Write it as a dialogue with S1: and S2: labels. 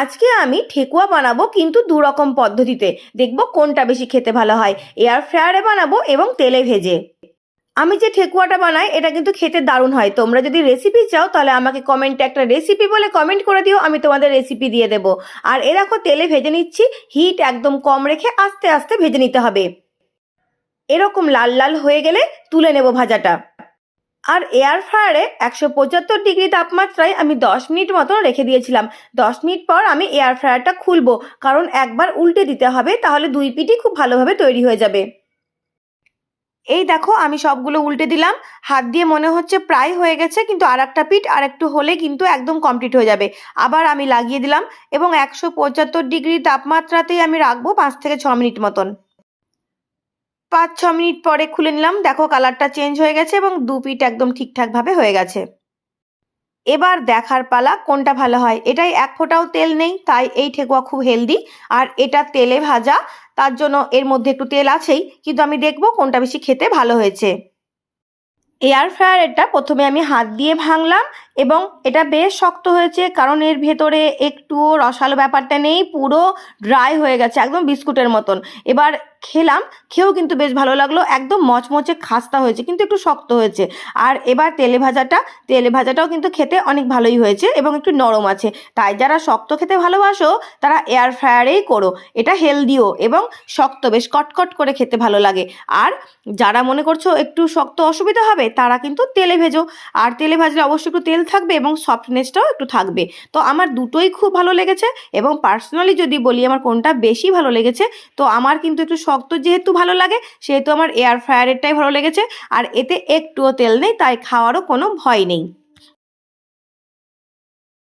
S1: আজকে আমি ঠেকুয়া বানাবো কিন্তু দু রকম পদ্ধতিতে। দেখব কোনটা বেশি খেতে ভালো হয়। এয়ার ফ্রায়ারে বানাবো এবং তেলে ভেজে। আমি যে ঠেকুয়াটা বানাই, এটা কিন্তু খেতে দারুণ হয়। তোমরা যদি রেসিপি চাও, তাহলে আমাকে কমেন্টে একটা রেসিপি বলে কমেন্ট করে দিও, আমি তোমাদের রেসিপি দিয়ে দেবো। আর এ দেখো, তেলে ভেজে নিচ্ছি। হিট একদম কম রেখে আস্তে আস্তে ভেজে নিতে হবে। এরকম লাল লাল হয়ে গেলে তুলে নেব ভাজাটা। আর এয়ার ফ্রায়ারে একশো পঁচাত্তর ডিগ্রি তাপমাত্রায় আমি দশ মিনিট মতন রেখে দিয়েছিলাম। দশ মিনিট পর আমি এয়ার ফ্রায়ারটা খুলবো, কারণ একবার উল্টে দিতে হবে, তাহলে দুই পিঠই খুব ভালোভাবে তৈরি হয়ে যাবে। এই দেখো, আমি সবগুলো উল্টে দিলাম। হাত দিয়ে মনে হচ্ছে প্রায় হয়ে গেছে, কিন্তু আর একটা পিঠ আর একটু হলে কিন্তু একদম কমপ্লিট হয়ে যাবে। আবার আমি লাগিয়ে দিলাম এবং একশো পঁচাত্তর ডিগ্রি তাপমাত্রাতেই আমি রাখব পাঁচ থেকে ছ মিনিট মতন। পাঁচ ছ মিনিট পরে খুলে নিলাম। দেখো কালারটা চেঞ্জ হয়ে গেছে এবং দু পিঠ একদম ঠিকঠাকভাবে হয়ে গেছে। এবার দেখার পালা, কোনটা ভালো হয়? এটাই এক ফোঁটাও তেল নেই, তাই এই ঠেকুয়া খুব হেলদি। আর এটা তেলে ভাজা, তার জন্য এর মধ্যে একটু তেল আছেই, কিন্তু আমি দেখব কোনটা বেশি খেতে ভালো হয়েছে। এয়ার ফ্রায়ারটা প্রথমে আমি হাত দিয়ে ভাঙলাম এবং এটা বেশ শক্ত হয়েছে, কারণ এর ভেতরে একটুও রসালো ব্যাপারটা নেই, পুরো ড্রাই হয়ে গেছে, একদম বিস্কুটের মতন। এবার খেলাম, খেয়েও কিন্তু বেশ ভালো লাগল। একদম মচমচে খাস্তা হয়েছে, কিন্তু একটু শক্ত হয়েছে। আর এবার তেলে ভাজাটা, তেলে ভাজাটাও কিন্তু খেতে অনেক ভালোই হয়েছে এবং একটু নরম আছে। তাই যারা শক্ত খেতে ভালোবাসো, তারা এয়ার ফ্রায়ারেই করো। এটা হেলদিও এবং শক্ত, বেশ কটকট করে খেতে ভালো লাগে। আর যারা মনে করছ একটু শক্ত অসুবিধা হবে, তারা কিন্তু তেলে ভেজো। আর তেলে ভাজলে অবশ্যই একটু তেল থাকবে এবং সফটনেসটাও একটু থাকবে। তো আমার দুটোই খুব ভালো লেগেছে এবং পার্সোনালি যদি বলি আমার কোনটা বেশি ভালো লেগেছে, তো আমার কিন্তু একটু শক্ত যেহেতু ভালো লাগে, সেহেতু আমার এয়ার ফ্রায়ারেরটাই ভালো লেগেছে। আর এতে একটুও তেল নেই, তাই খাওয়ারও কোনো ভয় নেই।